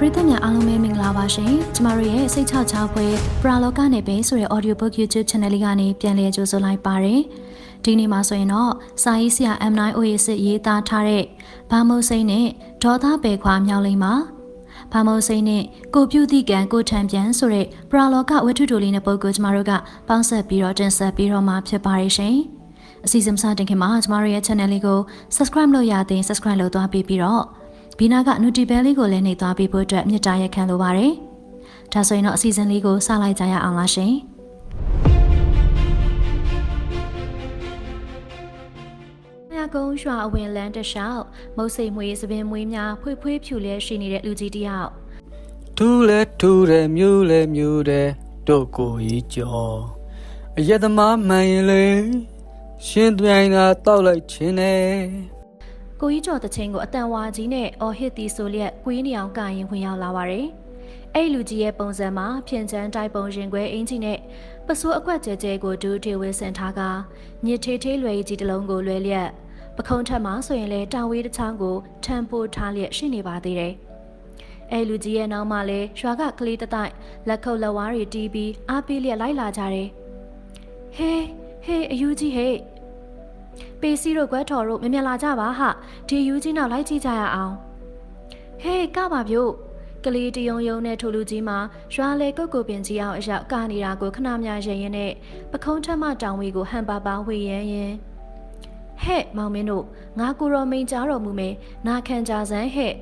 ပရိသတ်များအားလုံးပဲမင်္ဂလာပါရှင်ကျမတို့ရဲ့စိတ်ချချဖွယ်ပရာလောကနေပဲဆိုတဲ့ audio book YouTube channel လေးကနေပြန်လည်ကြိုဆိုလိုက်ပါတယ်ဒီနေ့မှာဆိုရင်တော့စာရေးဆရာ M9 OAS ရေးသားထားတဲ့ဘာမုတ်စိမ့်နဲ့ဒေါသပေခွာမြောက်လိမ့်မှာဘာမုတ်စိမ့်နဲ့ကိုပြုတိကံကိုထံပြန်ဆိုတဲ့ပရာလောကဝတ္ထုတိုလေးနဲ့ပုံကိုကျမတို့ကပေါင်းဆက်ပြီးတော့တင်ဆက်ပြီးတော့မှာဖြစ်ပါတယ်ရှင်အစီအစဉ်စတင်ခင်မှာကျမတို့ရဲ့ channel လေးကို subscribe လုပ်ရတဲ့ subscribe လုပ်သွားပြီးပြီးတော့ ဘီနာက noti bell လေးကိုလည်းနှိပ်သွားပေးဖို့အတွက်မြစ်တာရက်ခံလိုပါတယ်။ဒါဆိုရင်တော့အစီအစဉ်လေးကိုစလိုက်ကြရအောင်လားရှင်။မြကုန်းရွာအဝင်လန်းတလျှောက်မုတ်စိတ်မွေးစပင်မွေးများဖွေးဖွေးဖြူလဲရှိနေတဲ့လူကြီးတယောက်ထူးလဲထူးတယ်မျိုးလဲမျိုးတယ်တို့ကိုကြီးကြော်အယက်သမားမှန်ရင်လေရှင်သွိုင်းသာတောက်လိုက်ခြင်းနဲ့ ကိုကြီးကျော်တချင်းကိုအတန်ဝါကြီးနဲ့အော်ဟစ်တီဆိုလျက်ကွေးနေအောင်ကရင်ဝင်ရောက်လာပါတယ်။အဲ့လူကြီးရဲ့ပုံစံမှာဖြင်ချမ်းတိုက်ပုံရင်ခွဲအင်ကြီးနဲ့ပစိုးအကွက်ကျဲကျဲကိုဒူးထေဝဲဆန်ထားကညစ်ထေးထေးလွယ်ကြီးတစ်လုံးကိုလွဲလျက်ပခုံးထက်မှာဆိုရင်လေတာဝေးတစ်ချောင်းကိုထန်ပိုးထားလျက်ရှိနေပါသေးတယ်။အဲ့လူကြီးရဲ့နောက်မှာလဲရွာကကလေးတတိုက်လက်ခုပ်လက်ဝါးတွေတီးပြီးအားပေးလျက်လိုက်လာကြတယ်။ဟေးဟေးအယူကြီးဟေး ပေစီတို့ကွဲထော်တို့မမြင်လာကြပါဟာဒီယူကြီးနောက်လိုက်ကြည့်ကြရအောင်ဟေးကပါပြုတ်ကလေးတယုံယုံနဲ့ထိုလူကြီးမှာရွာလေကုတ်ကိုပင်ကြီးအောင်အရောက်ကနေတာကိုခဏမြရရင်နဲ့ပခုံးထက်မှတောင်ဝေကိုဟန်ပါပါဝေရန်ရင်ဟဲ့မောင်မင်းတို့ငါကိုရောမိန်ကြားတော်မူမယ်နာခံကြစမ်းဟဲ့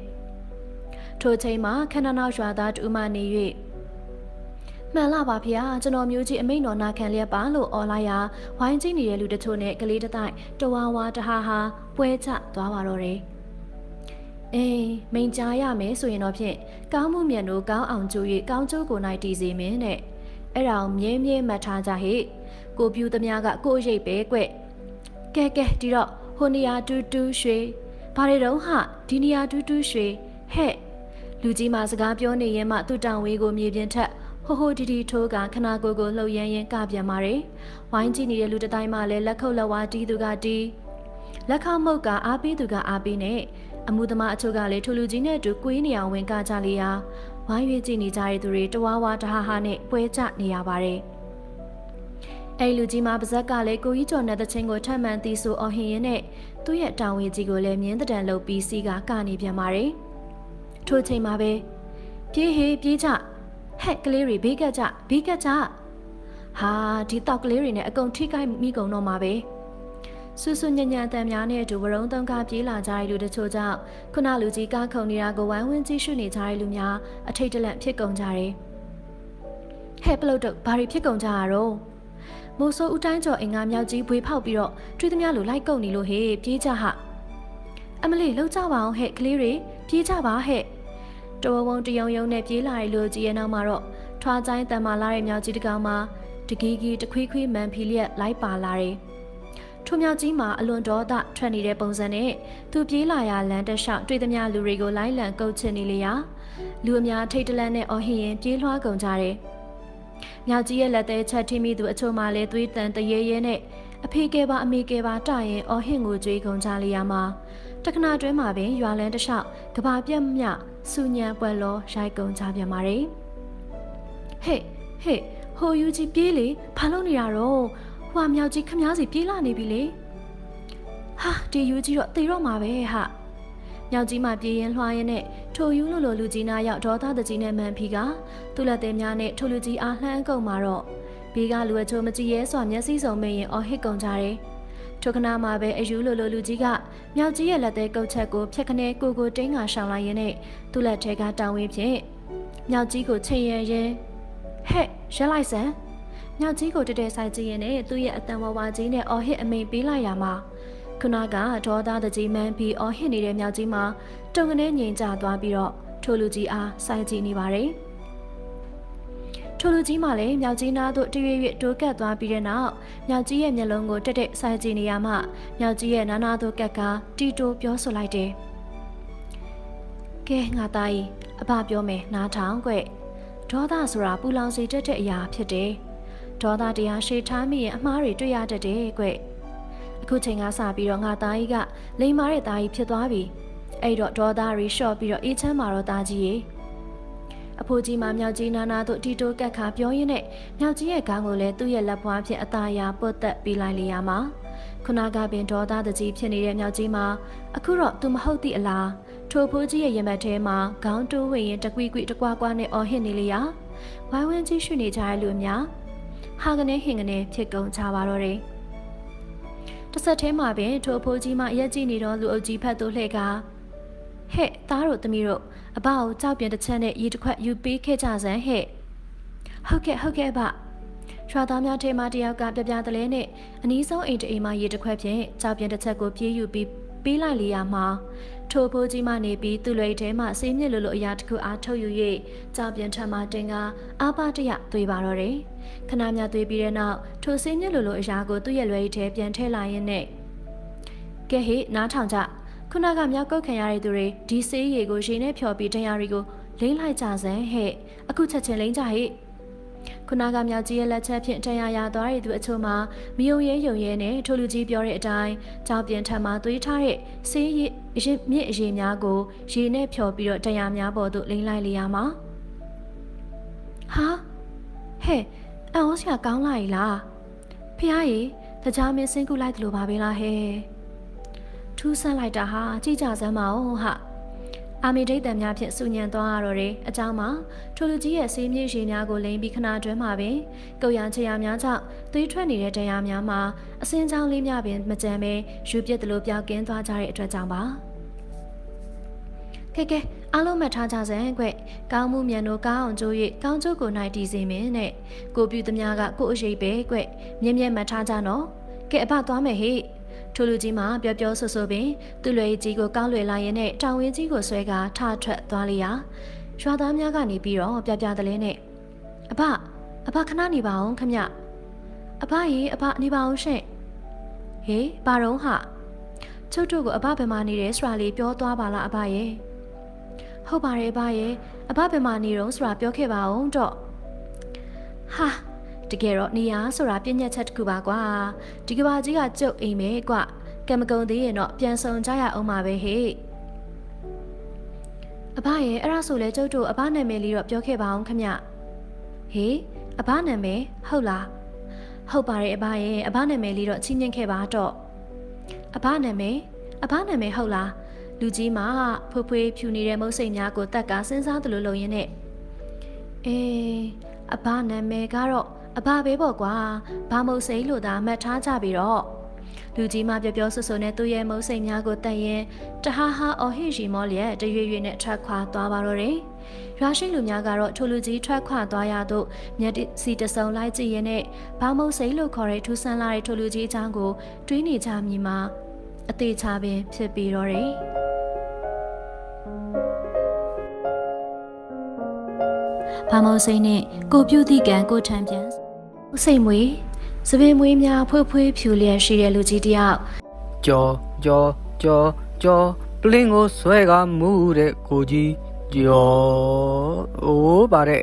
ထိုချိန်မှာခဏနောက်ရွာသားတူမနေ၍ မှန်လားပါဗျာကျွန်တော်မျိုးကြီးအမိန်တော်နာခံလျက်ပါလို့អော်လိုက်ရာဝိုင်းကြည့်နေတဲ့လူတချို့နဲ့ကလေးတစ်တိုက်တဝါဝါတဟာဟာပွဲချသွားပါတော့တယ်အေးမိန်ကြားရမယ်ဆိုရင်တော့ဖြင့်ကောင်းမှုမြန်တို့ကောင်းအောင်ကြိုး၍ကောင်းကျိုးကိုနိုင်တည်စေမင်းတဲ့အဲ့ဒါကိုမြဲမြဲမှတ်ထားကြဟိကိုပြူသမျှကကိုရိပ်ပဲကွကဲကဲဒီတော့ဟိုနေရာတူတူရွှေဘာတွေတော့ဟာဒီနေရာတူတူရွှေဟဲ့လူကြီးမစကားပြောနေရင်မှသူ့တောင်ဝေးကိုမြေပြင်ထက် ဟိုဟိုတီတီထိုးကခနာကိုကိုလှုပ်ရမ်းရမ်းကပြန်မာတယ်။ဝိုင်းကြည့်နေတဲ့လူတစ်တိုင်းမှလည်းလက်ခုပ်လက်ဝါးတီးသူကတီးလက်ခေါမုတ်ကအားပေးသူကအားပေးနဲ့အမှုသမားအချို့ကလည်းထူလူကြီးနဲ့အတူကွေးနေအောင်ဝင်ကကြလေရာဝိုင်းရွေးကြည့်နေကြတဲ့သူတွေတဝါဝါတဟာဟာနဲ့ပွဲကျနေရပါတယ်။အဲ့လူကြီးမပါဇက်ကလည်းကိုကြီးကျော်နဲ့တချင်းကိုထပ်မံတီးဆိုအော်ဟင်ရင်နဲ့သူ့ရဲ့တောင်ဝေကြီးကိုလည်းမြင်းတံလုပ်ပြီးစီးကကနေပြန်ပါတယ်။ထို့ချိန်မှာပဲပြေးဟေးပြေးကြ ဟဲ့ကလေးတွေဘေးကကြဘေးကကြဟာဒီတောက်ကလေးတွေနဲ့အကုန်ထိခိုက်မိကုန်တော့မှာပဲဆူဆူညံ့ညံ့အတန်များနဲ့အတူဝရုံသုံးကားပြေးလာကြတဲ့လူတချို့ကြောင့်ခုနလူကြီးကားခုံနေတာကိုဝိုင်းဝန်းကြည့်ရှုနေကြတဲ့လူများအထိတ်တလန့်ဖြစ်ကုန်ကြတယ်ဟဲ့ပလုတ်တို့ဘာတွေဖြစ်ကုန်ကြရတော့မိုးဆိုးဦးတိုင်းကျော်အင်္ဂါမြောက်ကြီးဘွေဖောက်ပြီးတော့ထွေးသမျှလိုလိုက်ကုန်နေလို့ဟေးပြေးကြဟာအမလေးလှုပ်ကြပါအောင်ဟဲ့ကလေးတွေပြေးကြပါဟဲ့ တော်ဝုံတယုံယုံနဲ့ပြေးလာတဲ့လူကြီးရဲ့နောက်မှာတော့ထွားချိုင်းတန်မာလာတဲ့မြောက်ကြီးတကောင်မှာတကီးကီတခွေးခွေးမန်ဖီလျက်လိုက်ပါလာတယ်။ထိုမြောက်ကြီးမှာအလွန်ဒေါသထွက်နေတဲ့ပုံစံနဲ့သူပြေးလာရလမ်းတစ်လျှောက်တွေ့သမျှလူတွေကိုလိုက်လံကုတ်ချင်နေလေရာလူအများထိတ်တလန့်နဲ့အော်ဟင်ရင်ပြေးလွှားကုန်ကြတယ်။မြောက်ကြီးရဲ့လက်သေးချက်ထိမိသူအချို့မှလည်းသွေးတန်တရေရဲနဲ့အဖေကဲပါအမေကဲပါတရင်အော်ဟင်ကိုကြွေးကုန်ကြလေရာမှာတခဏတွင်းမှာပင်ရွာလန်းတစ်လျှောက်ကဘာပြက်မြ စူညံပွဲလောရိုက်ကုန်ကြပြန်ပါတယ်။ဟေ့ဟေ့ဟိုယူကြီးပြေးလေဘာလို့နေရတော့ဟွာမြောက်ကြီးခမားစီပြေးလာနေပြီလေ။ဟာဒီယူကြီးတော့တေတော့မှာပဲဟာ။မြောက်ကြီးမှပြေးရင်လွှားရင်နဲ့ထိုယူလို့လိုလူကြီးနာရောက်ဒေါသတကြီးနဲ့မန်ဖီကသူ့လက်သေးများနဲ့ထိုလူကြီးအားလှမ်းကုန်မှာတော့ဘေးကလူအချိုးမကြည့်ရဲစွာမျက်စိစုံမင်းရင်အော်ဟစ်ကုန်ကြတယ်။ ထိုခဏမှာပဲအယူလိုလိုလူကြီးကမြောက်ကြီးရဲ့လက်သေးကုတ်ချက်ကိုဖြက်ခနဲကိုကိုတင်းကရှောင်လိုက်ရင်းနဲ့သူ့လက်ထဲကတောင်းဝင်းဖြင့်မြောက်ကြီးကိုချိန်ရရင်ဟဲ့ရက်လိုက်စမ်းမြောက်ကြီးကိုတတဲဆိုင်ကြည့်ရင်နဲ့သူ့ရဲ့အတန်ဝဝကြီးနဲ့အော်ဟစ်အမိန်ပေးလိုက်ရမှာခုနကဒေါသတကြီးမန်းပြီးအော်ဟစ်နေတဲ့မြောက်ကြီးမှာတုံကနေငြိမ်ကျသွားပြီးတော့ထိုလူကြီးအားဆိုင်ကြည့်နေပါတယ် ထိုလူကြီးမှလည်းမြောက်ကြီးနားသို့တရွေ့ရွေ့တိုးကပ်သွားပြီးတဲ့နောက်မြောက်ကြီးရဲ့မျက်လုံးကိုတက်တက်ဆိုင်ကြည့်နေရမှမြောက်ကြီးရဲ့နားနာသို့ကပ်ကတီတိုပြောဆိုလိုက်တယ်။ကဲငါသားကြီးအဘပြောမယ်နားထောင်ကွဒေါသဆိုတာပူလောင်စေတတ်တဲ့အရာဖြစ်တယ်။ဒေါသတရားရှေ့ထားမိရင်အမှားတွေတွေ့ရတတ်တယ်ကွအခုချိန်ကစပြီးတော့ငါသားကြီးကလိမ်မာတဲ့သားကြီးဖြစ်သွားပြီ။အဲ့တော့ဒေါသရီရှော့ပြီးတော့အေးချမ်းမာတော့သားကြီးရေ အဖိုးကြီးမှမြောက်ကြီးနာနာတို့တီတိုကက်ခါပြောရင်းနဲ့မြောက်ကြီးရဲ့ခေါင်းကိုလည်းသူ့ရဲ့လက်ဖွားဖြင့်အသာယာပုတ်သက်ပေးလိုက်လေရမှာခုနကပင်ဒေါသတကြီးဖြစ်နေတဲ့မြောက်ကြီးမှာအခုတော့သူမဟုတ်သည့်အလားထိုဖိုးကြီးရဲ့ရင်ဘတ်ထဲမှာခေါင်းတိုးဝင်ရင်တကွီကွီတကွာကွာနဲ့အော်ဟစ်နေလေရာဝိုင်းဝန်းကြီးရှုနေကြတဲ့လူအများဟာကနေဟင်ကနေဖြစ်ကုန်ကြပါတော့တယ်တစ်ဆက်ထဲမှာပင်ထိုဖိုးကြီးမှရက်ကြည့်နေတော့လူအုပ်ကြီးဖတ်သို့လှည့်က ဟဲ့သားတို့သမီးတို့အဘကိုကြောက်ပြန်တစ်ချက်နဲ့ရေတစ်ခွက်ယူပေးခဲ့ကြစမ်းဟဲ့ဟုတ်ကဲ့ဟုတ်ကဲ့အဘရွာသားများထဲမှာတယောက်ကပြပြတလဲနဲ့အနီးဆုံးအိမ်တအိမ်မှာရေတစ်ခွက်ဖြင့်ကြောက်ပြန်တစ်ချက်ကိုပြေးယူပြီးပေးလိုက်လေရမှာထိုဖိုးကြီးမှနေပြီးသူ့လွယ်ထဲမှဆေးမြစ်လိုလိုအရာတစ်ခုအားထုတ်ယူ၍ကြောက်ပြန်ထမှတင်ကအာပတရသွေးပါတော့တယ်ခဏမြသွေးပြီးတဲ့နောက်ထိုဆေးမြစ်လိုလိုအရာကိုသူ့ရဲ့လွယ်ထဲပြန်ထည့်လိုက်ရင်းနဲ့ကဲဟေ့နားထောင်ကြ ခုနကမြောက်ကုတ်ခံရတဲ့သူတွေဒီဆေးရည်ကိုရေနဲ့ဖြော်ပြီးတရားရီကိုလိမ့်လိုက်ကြစမ်းဟဲ့အခုချက်ချင်းလိမ့်ကြဟဲ့ခုနကမြောက်ကြီးရဲ့လက်ချက်ဖြင့်တရားရသွားတဲ့သူအချို့မှာမယုံရဲယုံရဲနဲ့ထိုလူကြီးပြောတဲ့အတိုင်းကြောက်ပြန်ထမှသွေးထားတဲ့ဆေးရည်အရင်မြင့်အရေးများကိုရေနဲ့ဖြော်ပြီးတော့တရားများပေါ်သို့လိမ့်လိုက်လေရမှာဟာဟဲ့အံ့ဩစရာကောင်းလာ ਈ လားဖះရေတကြားမင်းစင်းကူလိုက်တယ်လို့ပါပဲလားဟဲ့ ထူးဆန်းလိုက်တာဟာကြည့်ကြစမ်းပါဦးဟာအာမီဒိတ်တံများဖြင့်စူညံသွားရတော့တယ်အကြောင်းမှာထိုလူကြီးရဲ့ဆေးမြေရှည်များကိုလိမ့်ပြီးခဏတွဲမှာပင်ကုတ်ရန်ချရာများကြောင့်သွေးထွက်နေတဲ့တရားများမှာအစင်းချောင်းလေးများပင်မကြမ်းပဲယူပြစ်တယ်လို့ပြောက်ကင်းသွားကြတဲ့အတွက်ကြောင့်ပါကဲကဲအားလုံးမှတ်ထားကြစမ်းကွကောင်းမှုမြန်တို့ကောင်းအောင်ကြိုး၍ကောင်းကျိုးကိုနိုင်တည်စေမင်းနဲ့ကိုပြုသမျှကကိုအရေးပဲကွမြင့်မြတ်မှတ်ထားကြနော်ကဲအဖသွားမယ်ဟေ့ ထိုလူကြီးမှပြောပြောဆိုဆိုပင်သူ့လွယ်ကြီးကိုကောင်းလွယ်လာရင်နဲ့တောင်ဝင်းကြီးကိုဆွဲကာထထွက်သွားလေရာရွာသားများကနေပြီးတော့ပြပြတလဲနဲ့အဖအဖခဏနေပါအောင်ခမအဖရေအဖနေပါအောင်ရှင့်ဟေးဘာတော့ဟာကျုပ်တို့ကိုအဖဘယ်မှာနေတယ်ဆိုတာလေးပြောသွားပါလားအဖရေဟုတ်ပါတယ်အဖရေအဖဘယ်မှာနေတော့ဆိုတာပြောခဲ့ပါအောင်တော့ဟာ တကယ်တော့နေရဆိုတာပြည့်ညက်ချက်တစ်ခုပါကွာဒီကဘာကြီးကကျုပ်အိမ်ပဲကွကံမကုံသေးရင်တော့ပြန်ဆောင်ကြရအောင်ပါပဲဟေ့အဘရဲ့အဲ့ဒါဆိုလဲကျုပ်တို့အဘနာမည်လေးတော့ပြောခဲ့ပါအောင်ခမဟေးအဘနာမည်ဟုတ်လားဟုတ်ပါတယ်အဘရဲ့အဘနာမည်လေးတော့ချင်းညင်ခဲ့ပါတော့အဘနာမည်အဘနာမည်ဟုတ်လားလူကြီးမဖွေးဖွေးဖြူနေတဲ့မုတ်စိတ်များကိုတက်ကစဉ်းစားသလိုလိုရင်းနဲ့အေးအဘနာမည်ကတော့ အဘပဲပေါ့ကွာဘာမုတ်စိတ်လို့သာမှတ်ထားကြပြီးတော့လူကြီးမပြောပြောဆွဆွနဲ့သူ့ရဲ့မုတ်စိတ်များကိုတတ်ရင်တဟားဟာအော်ဟစ်ရီမောလျက်တရွေ့ရွေ့နဲ့ထွက်ခွာသွားပါတော့တယ်။ရွာရှိလူများကတော့ထိုလူကြီးထွက်ခွာသွားရသို့မျက်စီတစုံလိုက်ကြည့်ရင်နဲ့ဘာမုတ်စိတ်လို့ခေါ်တဲ့ထူးဆန်းလာတဲ့ထိုလူကြီးအကြောင်းကိုတွေးနေကြမြည်မှာအသေးချပင်ဖြစ်ပြီးတော့တယ်။ဘာမုတ်စိတ်နဲ့ကိုပြုတ်တိကံကိုထံပြန် ဦးစိတ်မွေစပင်မွေးများဖွေးဖွေးဖြူလျက်ရှိတဲ့လူကြီးတယောက်ကြောကြောကြောကြောပလင်းကိုဆွဲကမူတဲ့ကိုကြီးကြောအိုးပါတဲ့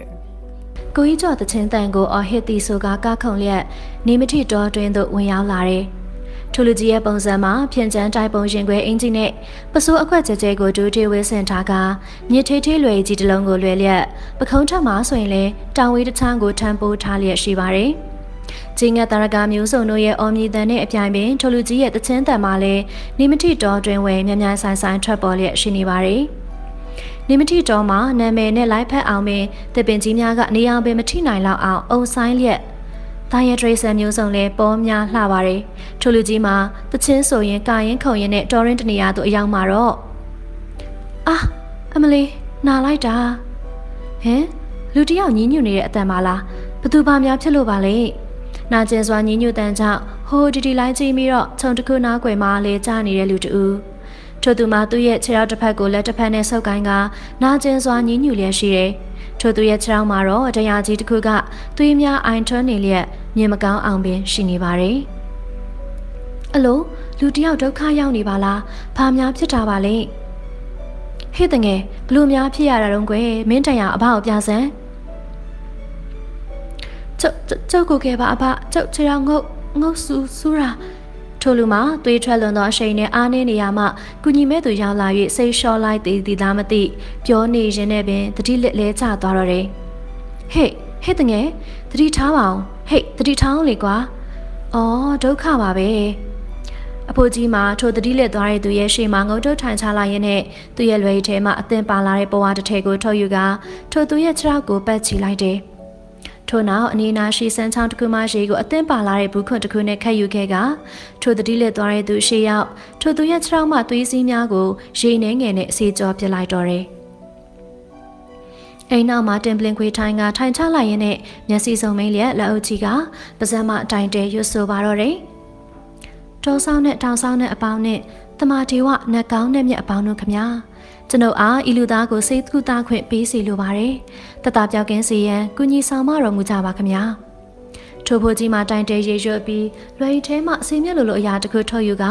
ကိုကြီးကျော်တချင်းတန်ကိုအော်ဟစ်တီဆိုကကခုံလျက်နေမထီတော်တွင်သို့ဝင်ရောက်လာတယ်။ ထူလူကြီးရဲ့ပုံစံမှာဖြင်ချမ်းတိုက်ပုံရင်ခွဲအင်ဂျင်နဲ့ပစိုးအခွက်ကြဲကြဲကိုဒူးထေဝဲဆင်ထားကမြစ်ထေးထေးလွယ်ကြီးတစ်လုံးကိုလွယ်လျက်ပခုံးထက်မှာဆိုရင်လဲတောင်ဝေးတစ်ချမ်းကိုထမ်းပိုးထားလျက်ရှိပါတယ်။ကြီးငတ်တရကမျိုးစုံတို့ရဲ့အော်မြည်တန်နဲ့အပြိုင်ပင်ထူလူကြီးရဲ့တချင်းတန်မှာလဲနေမထီတော်တွင်ဝဲမြ мян ဆိုင်ဆိုင်ထွက်ပေါ်လျက်ရှိနေပါတယ်။ နေမတိတော်မှာနာမည်နဲ့လိုက်ဖက်အောင်ပင်တပင်ကြီးများကနေအောင်ပင်မထိနိုင်လောက်အောင်အုံဆိုင်လျက် တာရဒရိဆန်မျိုးစုံလဲပေါ်များလှပါတယ်ထိုလူကြီးမှာတချင်းဆိုရင်ကာရင်ခုံရင်နဲ့တော်ရင်တနေရာတို့အရောက်မှာတော့အာအမလေးနာလိုက်တာဟင်လူတယောက်ညင်းညွတ်နေတဲ့အတန်ပါလားဘသူပါများဖြစ်လို့ပါလဲနာကျင်စွာညင်းညွတ်တန်ကြောင့်ဟိုဒီဒီလိုက်ကြည့်ပြီးတော့ခြုံတစ်ခုနားကွယ်မှာလဲကြားနေတဲ့လူတူထို့သူမှာသူ့ရဲ့ခြေထောက်တစ်ဖက်ကိုလက်တစ်ဖက်နဲ့ဆုပ်ကိုင်းကနာကျင်စွာညင်းညူလျက်ရှိတယ်။ထို့သူရဲ့ခြေထောက်မှာတော့တရားကြီးတစ်ခုကသွေးများအိုင်ထွန်းနေလျက် မြင်မကောင်းအောင်ပင်ရှိနေပါတယ်။အလိုလူတယောက်ဒုက္ခရောက်နေပါလား။ဘာများဖြစ်တာပါလဲ။ဟေ့တငယ်ဘလို့များဖြစ်ရတာတော့ကွယ်မင်းတန်ရအဘကိုပြစမ်း။ကျုပ်ကျုပ်ကိုကဲပါအဘကျုပ်ခြေထောက်ငုတ်ငုတ်ဆူဆူရာထထိုလူမှာသွေးထွက်လွန်သောအရှိန်နဲ့အားနည်းနေရမှကုညီမဲ့သူရောက်လာ၍စိတ်လျှော့လိုက်သည်သည်သားမသိပြောနေရင်နဲ့ပင်တတိလက်လဲကျသွားတော့တယ်ဟေ့ဟဲ့တငယ်တတိထားပါအောင် ဟေ့တတိထားအောင်လေကွာအော်ဒုက္ခပါပဲအဖိုးကြီးမှာထိုတတိလက်သွားတဲ့သူရဲ့ရှေ့မှာငုံတုတ်ထိုင်ချလိုက်ရင်းနဲ့သူ့ရဲ့လွယ်ထဲမှာအသင်ပါလာတဲ့ဘဝတစ်ထည်ကိုထုတ်ယူကထိုသူရဲ့ခြေထောက်ကိုပတ်ချီလိုက်တယ်ထို့နောက်အနီးနားရှိစမ်းချောင်းတစ်ခုမှရေကိုအသင်ပါလာတဲ့ဘူးခွန်တစ်ခုနဲ့ခတ်ယူခဲ့ကထိုတတိလက်သွားတဲ့သူရှေ့ရောက်ထိုသူရဲ့ခြေထောက်မှသွေးစည်းများကိုရေနှဲငယ်နဲ့အစီကြောပြစ်လိုက်တော့တယ် အိမ်နောက်မှာတင်ပလင်ခွေထိုင်ကထိုင်ချလိုက်ရင်းနဲ့မျက်စိစုံမိန်လျက်လက်အုပ်ကြီးကပါဇက်မအတိုင်တဲရွတ်ဆိုပါတော့တယ်။တောဆောင်နဲ့တောင်ဆောင်နဲ့အပေါင်းနဲ့တမာတီဝနတ်ကောင်းနဲ့မြက်အပေါင်းတို့ခမညာကျွန်ုပ်အားဤလူသားကိုစိတ်ကူတာခွင့်ပေးစီလိုပါတယ်။တတပြောက်ကင်းစီရန်ကုညီဆောင်မတော်မူကြပါခမညာ။ထိုဖို့ကြီးမှာတိုင်တဲရေရွတ်ပြီးလွယ်ထဲမှာအစီမြက်လိုလိုအရာတစ်ခုထုတ်ယူက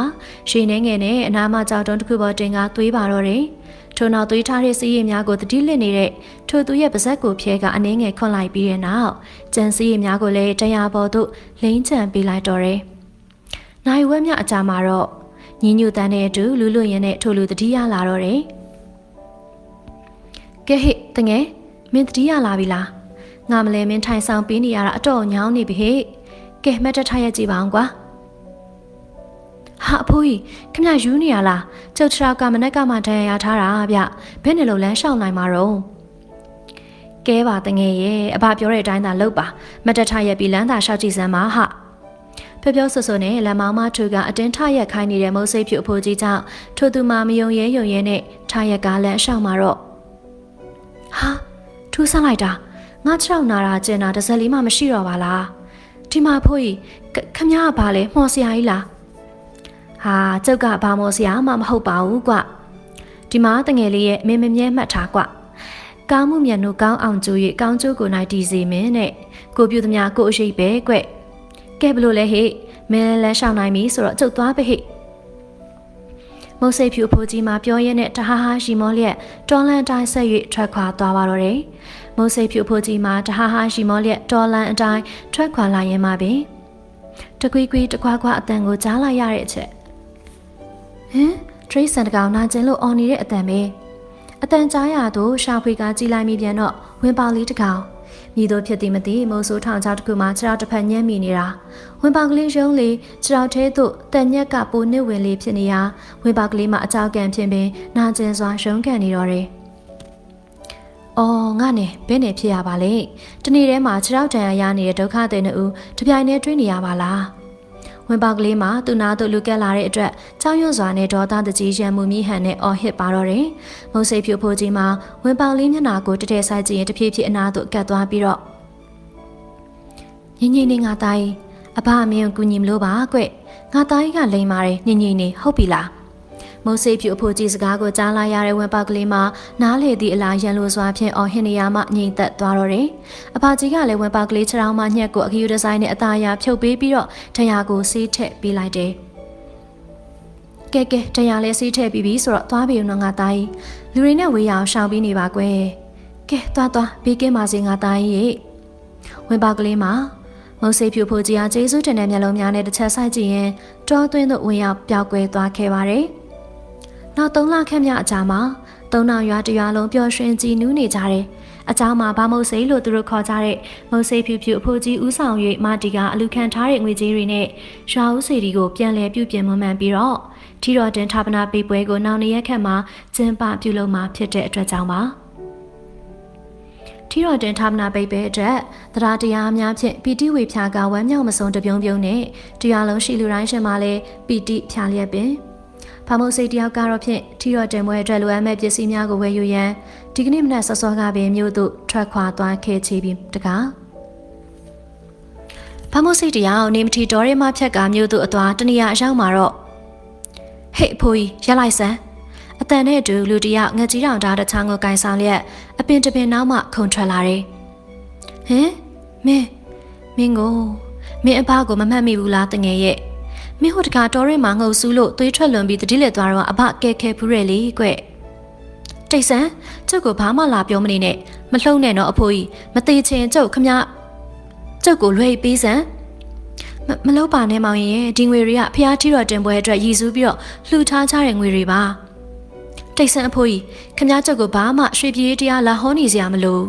ရေနှဲငယ်နဲ့အနာမကြောက်တုံးတစ်ခုပေါ်တင်ကသွေးပါတော့တယ်။ ထို့နောက်သွေးထားတဲ့စီးရည်များကိုတတိလစ်နေတဲ့ထိုသူရဲ့ပါဇက်ကိုဖျဲကအနှင်းငယ်ခွန်လိုက်ပြီးတဲ့နောက်ကြံစီးရည်များကိုလည်းတရားပေါ်သို့လိမ့်ချန်ပေးလိုက်တော့တယ်။နိုင်ဝက်မြအကြမှာတော့ညီညွတ်တန်းတဲ့အတူလူလူရင်နဲ့ထိုလူတတိရလာတော့တယ်။ကဲဟိတငယ်မင်းတတိရလာပြီလား။ငါမလဲမင်းထိုင်ဆောင်ပေးနေရတာအတော်ညောင်းနေပြီဟိ။ကဲမတ်တထားရကြည့်ပါအောင်ကွာ။ ဟာအဖိုးကြီးခမယူနေရလားကျုပ်ထရောက်ကမနက်ကမှတန်ရရထားတာဗျဘယ်နဲ့လို့လမ်းလျှောက်နိုင်မှာတော့ကဲပါတငယ်ရဲ့အဘပြောတဲ့အတိုင်းသာလုပ်ပါမတ်တထရက်ပြီးလမ်းသာလျှောက်ကြည့်စမ်းပါဟာဖျော်ဖျော်ဆွဆွနဲ့လက်မောင်းမထူကအတင်းထရက်ခိုင်းနေတဲ့မုတ်စိတ်ဖြူအဖိုးကြီးကြောင့်ထိုသူမှမယုံရဲယုံရဲနဲ့ထရက်ကားလမ်းလျှောက်မှာတော့ဟာထူးဆန်းလိုက်တာငါခြေောက်နာတာကျင်တာတစ်စက်လေးမှမရှိတော့ပါလားဒီမှာဖိုးကြီးခမရကဘာလဲမှော်စရာကြီးလား ဟာကျုပ်ကဘာမော်စရာမှမဟုတ်ပါဘူးကွဒီမှာတငယ်လေးရဲ့မင်းမမြဲမှတ်ထားကွကောင်းမှုမြတ်နိုးကောင်းအောင်ကြိုး၍ကောင်းကျိုးကိုနိုင်တည်စေမင်းနဲ့ကိုပြုသမျှကိုအရှိပဲကွကဲဘလို့လဲဟိမင်းလန်းရှောင်းနိုင်ပြီဆိုတော့ကျုပ်သွားပဲဟိမုတ်စိတ်ဖြူဖိုးကြီးမှာပြောရင်းနဲ့တဟားဟာရီမောလျက်တော်လန်တိုင်းဆက်၍ထွက်ခွာသွားပါတော့တယ်မုတ်စိတ်ဖြူဖိုးကြီးမှာတဟားဟာရီမောလျက်တော်လန်အတိုင်းထွက်ခွာလာရင်မှပင်တကွေးကွေးတခွားခွာအတန်ကိုကြားလိုက်ရတဲ့အချက် ဟမ်ထရိတ်ဆန်တကောင်နာကျင်လို့အော်နေတဲ့အတန်ပဲအတန်ကြားရတော့ရှာဖွေကကြည်လိုက်မိပြန်တော့ဝင်ပေါလေးတကောင်မိတို့ဖြစ်သည်မသိမိုးဆိုးထောင်ချောက်တစ်ခုမှခြေထောက်တစ်ဖက်ညှမ်းမိနေတာဝင်ပေါကလေးရုံးလေးခြေထောက်ထဲသို့တန်ညက်ကပိုနစ်ဝင်လေးဖြစ်နေရာဝင်ပေါကလေးမှာအကြောက်ကန်ဖြစ်ပင်နာကျင်စွာရုံးကန်နေတော့တယ်အော်ငါနဲ့ဘယ်နဲ့ဖြစ်ရပါလဲတနေ့တည်းမှာခြေထောက်တန်ရရနေတဲ့ဒုက္ခတဲ့နှစ်ဦးတပြိုင်တည်းတွင်းနေရပါလား ဝင်ပေါကလေးမှာသူနာတို့လူကက်လာတဲ့အတွက်ကြောက်ရွံ့စွာနဲ့ဒေါသတကြီးရံမှုမိဟန်နဲ့အော်ဟစ်ပါတော့တယ်။မုတ်စိတ်ဖြူဖိုးကြီးမှာဝင်ပေါလေးမျက်နှာကိုတထဲဆိုင်ကြည့်ရင်တဖြည်းဖြည်းအနာသို့ကတ်သွားပြီးတော့ညင်ညင်နေငါသားကြီးအဘအမင်းကိုကူညီမလို့ပါကွ။ငါသားကြီးကလိန်ပါတယ်ညင်ညင်နေဟုတ်ပြီလား။ မုတ်စိတ်ဖြူအဖိုးကြီးစကားကိုကြားလာရတဲ့ဝင်ပေါကလေးမှာနားလေသည့်အလားရန်လိုစွာဖြင့်အော်ဟစ်နေရမှငြိမ်သက်သွားတော့တယ်။အဖကြီးကလည်းဝင်ပေါကလေးခြေထောက်မှညှက်ကိုအခယူဒီဇိုင်းနဲ့အသားအရဖြုတ်ပေးပြီးတော့တရားကိုဆေးထည့်ပေးလိုက်တယ်။ကဲကဲတရားလဲဆေးထည့်ပြီးပြီဆိုတော့သွားပြီနော်ငါသားကြီးလူတွေနဲ့ဝေးရအောင်ရှောင်ပြီးနေပါကွယ်။ကဲသွားသွားဘေးကင်းပါစေငါသားကြီးရေ။ဝင်ပေါကလေးမှာမုတ်စိတ်ဖြူဖိုးကြီးအားကျေးဇူးတင်တဲ့မျက်လုံးများနဲ့တစ်ချက်ဆိုင်ကြည့်ရင်တောသွင်းသို့ဝင်ရောက်ပျောက်ကွယ်သွားခဲ့ပါတယ်။ နောက်၃လခန့်မြအကြာမှာသုံးနောင်ရွာတရွာလုံးပျော်ရွှင်ကြည်နူးနေကြတယ်။အเจ้าမှာဗမုတ်စိလို့သူတို့ခေါ်ကြတဲ့မုတ်စိဖြူဖြူအဖိုးကြီးဦးဆောင်၍မာတီကအလူခံထားတဲ့ငွေကြေးတွေနဲ့ရွာဦးစီတီကိုပြန်လည်ပြုပြင်မွမ်းမံပြီးတော့ထီတော်တင်ဌာပနာပေးပွဲကိုနောက်နေ့ရက်ခန့်မှာကျင်းပပြုလုပ်မှာဖြစ်တဲ့အတွက်ကြောင့်ပါ။ထီတော်တင်ဌာပနာပိတ်ပဲအတွက်တရားတရားအများဖြင့်ပီတိဝေဖြာကဝမ်းမြောက်မဆုံးတပြုံပြုံနဲ့တရားလုံးရှိလူတိုင်းရှင်မှာလည်းပီတိဖြာလျက်ပင်။ ဖာမုတ်စိတ်တယောက်ကတော့ဖြင့်ထီရော့တင်ပွဲအတွက်လိုအပ်မဲ့ပစ္စည်းများကိုဝယ်ယူရန်ဒီကနေ့မနက်စောစောကပင်မြို့သို့ထွက်ခွာသွားခဲ့ချပြီးတကားဖာမုတ်စိတ်တယောက်နေမထီတော်ရဲမဖြက်ကမြို့သို့အသွားတနေရာအရောက်မှာတော့ဟေ့အဖိုးကြီးရက်လိုက်စမ်းအတန်နဲ့အတူလူတယောက်ငကြီးတောင်သားတစ်ချောင်းကိုကင်ဆောင်လျက်အပင်တပင်နောက်မှခုန်ထွက်လာတယ်ဟင်မင်းမင်းကိုမင်းအဘကိုမမှတ်မိဘူးလားတငယ်ရဲ့ မင်းဟိုတကာတော်ရဲမှာငုတ်ဆူးလို့သွေးထွက်လွန်ပြီးတတိလက်သွားတော့အဘကဲခဲဖူးရဲလေကွတိတ်ဆန်းကျုပ်ကိုဘာမှလာပြောမနေနဲ့မလှုံ့နဲ့တော့အဖိုးကြီးမသေးချင်ကျုပ်ခမကျုပ်ကိုလွှဲပေးစမ်းမမလုပ်ပါနဲ့မောင်ရင်ရဲ့ဒီငွေတွေကဖျားထီတော်တင်ပွဲအတွက်ရည်စူးပြီးတော့လှူထားကြတဲ့ငွေတွေပါတိတ်ဆန်းအဖိုးကြီးခမ ्या ချက်ကိုဘာမှရွှေပြေးတရားလာဟောနေစရာမလို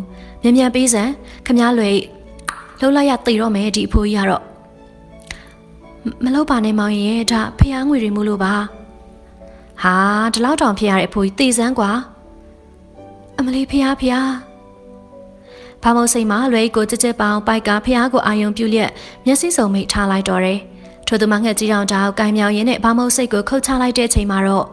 မြန်မြန်ပေးစမ်းခမ ्या လွယ်လှုပ်လိုက်ရသိတော့မယ်ဒီအဖိုးကြီးကတော့ မမလုပ်ပါနဲ့မောင်ရင်ရဲ့ဒါဖျားငွေတွေမို့လို့ပါဟာဒီလောက်တောင်ဖြစ်ရတဲ့အဖိုးကြီးသိစမ်းကွာအမလေးဖျားဖျားဘာမုံစိတ်မှာလွယ်ကိုကြက်ကြက်ပောင်ပိုက်ကဖះကိုအာယုံပြုလျက်မျက်စိစုံမိတ်ထားလိုက်တော့တယ်။ထို့သူမငှက်ကြီးတောင်တောင်ကိုင်မြောင်ရင်းနဲ့ဘာမုံစိတ်ကိုခုတ်ချလိုက်တဲ့ချိန်မှာတော့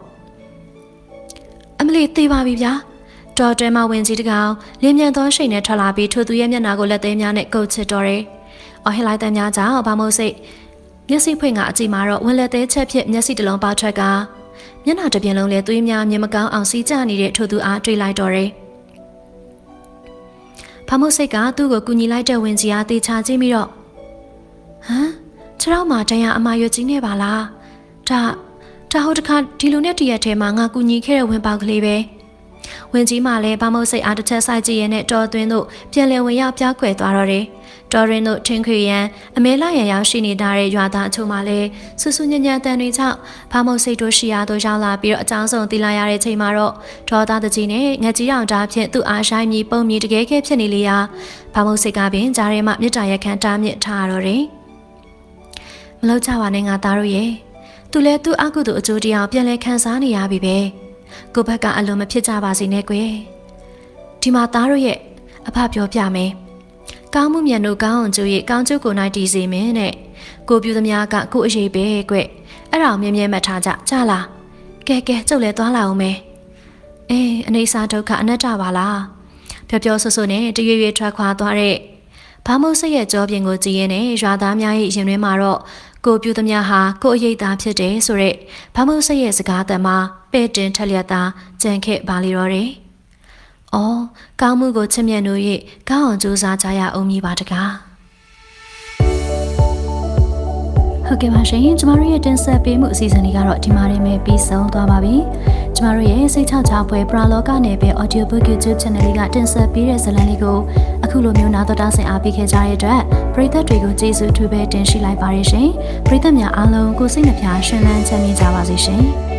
အမလီသေးပါပြီဗျာ။တော်တဲမဝင်ကြီးတကောင်လင်းမြန်သောရှိန်နဲ့ထွက်လာပြီးထို့သူရဲ့မျက်နှာကိုလက်သေးများနဲ့ကုတ်ချစ်တော့တယ်။အော်ဟစ်လိုက်တဲ့များကြောင့်ဘာမုံစိတ် မျက်စိဖွင့်ကအကြည့်မှာတော့ဝင်လက်သေးချက်ဖြစ်မျက်စိတစ်လုံးပေါထွက်ကမျက်နှာတစ်ပြင်လုံးလဲသွေးများမြင်မကောင်းအောင်စီးကျနေတဲ့ထို့သူအားတွေ့လိုက်တော့တယ်။ဖမုတ်စိတ်ကသူ့ကိုကူညီလိုက်တဲ့ဝင်ကြီးအားတေချာကြည့်ပြီးတော့ဟမ်ခြေထောက်မှာတန်ရအမာရွက်ကြီးနေပါလားဒါဒါဟုတ်တခါဒီလိုနဲ့တရက်ထဲမှာငါကူညီခဲ့တဲ့ဝင်ပေါက်ကလေးပဲ ဝင်ကြီးမှလည်းဖမုတ်စိတ်အားတစ်ချက်ဆိုင်ကြည့်ရတဲ့တော်သွင်းတို့ပြန်လည်ဝင်ရောက်ပြားကွယ်သွားတော့တယ်တော်ရင်တို့ထင်းခွေရန်အမဲလာရန်ရောက်ရှိနေတာတဲ့ရွာသားအချို့မှလည်းဆူဆူညံ့ညံ့တန်တွေကြောင့်ဖမုတ်စိတ်တို့ရှိရာတို့ရောက်လာပြီးတော့အကြောင်းဆုံးတီလာရတဲ့ချိန်မှာတော့ဒေါ်သားတကြီးနဲ့ငက်ကြီးတောင်တားဖြင့်သူ့အားရှိုင်းမြည်ပုံမြည်တကယ်ကဲဖြစ်နေလေရာဖမုတ်စိတ်ကပင်ကြားထဲမှမြစ်တာရက်ခမ်းတားမြစ်ထားရတော့တယ်မလောက်ကြပါနဲ့ငါသားတို့ရဲ့သူလဲသူ့အကုသို့အကျိုးတရားပြန်လဲခံစားနေရပြီပဲ ကိုဘက်ကအလွန်မဖြစ်ကြပါစေနဲ့ကွယ်ဒီမှာသားတို့ရဲ့အဖပြောပြမယ်ကောင်းမှုမြန်တို့ကောင်းအောင်ကျိုးရဲ့ကောင်းကျိုးကိုနိုင်တည်စေမင်းတဲ့ကိုပြူသမားကကိုအရေးပဲကွအဲ့ဒါကိုမြဲမြဲမှတ်ထားကြကြလားကဲကဲကျုပ်လည်းသွားလာအောင်မယ်အေးအနေစာဒုက္ခအနတ္တပါလားပျော်ပျော်ဆဆနဲ့တရွေ့ရွေ့ထွက်ခွာသွားတဲ့ဘာမို့စိတ်ရဲ့ကြောပြင်ကိုကြည်ရင်နဲ့ရွာသားများရဲ့ရင်တွင်းမှာတော့ ကိုပြူသမားဟာကိုအရေးသားဖြစ်တယ်ဆိုရက်ဘာမို့စိတ်ရဲ့စကားတမ်းမှာပဲ့တင်ထက်လျက်သားကြံခဲ့ပါလေတော့တယ်။အော်ကောင်းမှုကိုချစ်မြတ်လို့၍ကောင်းအောင်ကြိုးစားကြရအောင်မည်ပါတကား။ ဟုတ်ကဲ့ပါရှင်ကျမတို့ရဲ့တင်ဆက်ပေးမှုအစီအစဉ်လေးကတော့ဒီမှာနေပဲပြီးဆုံးသွားပါပြီ။ကျမတို့ရဲ့စိတ်ချချပွဲပရာလောကနယ်ပယ် Audio Book YouTube Channel လေးကတင်ဆက်ပေးတဲ့ဇာတ်လမ်းလေးကိုအခုလိုမျိုးနာတော်တာဆင်အားပေးခဲ့ကြတဲ့အတွက်ပရိသတ်တွေကိုကျေးဇူးအထူးပဲတင်ရှိလိုက်ပါရရှင်။ပရိသတ်များအားလုံးကိုစိတ်နှပြရှင်လန်းချမ်းမြေ့ကြပါစေရှင်။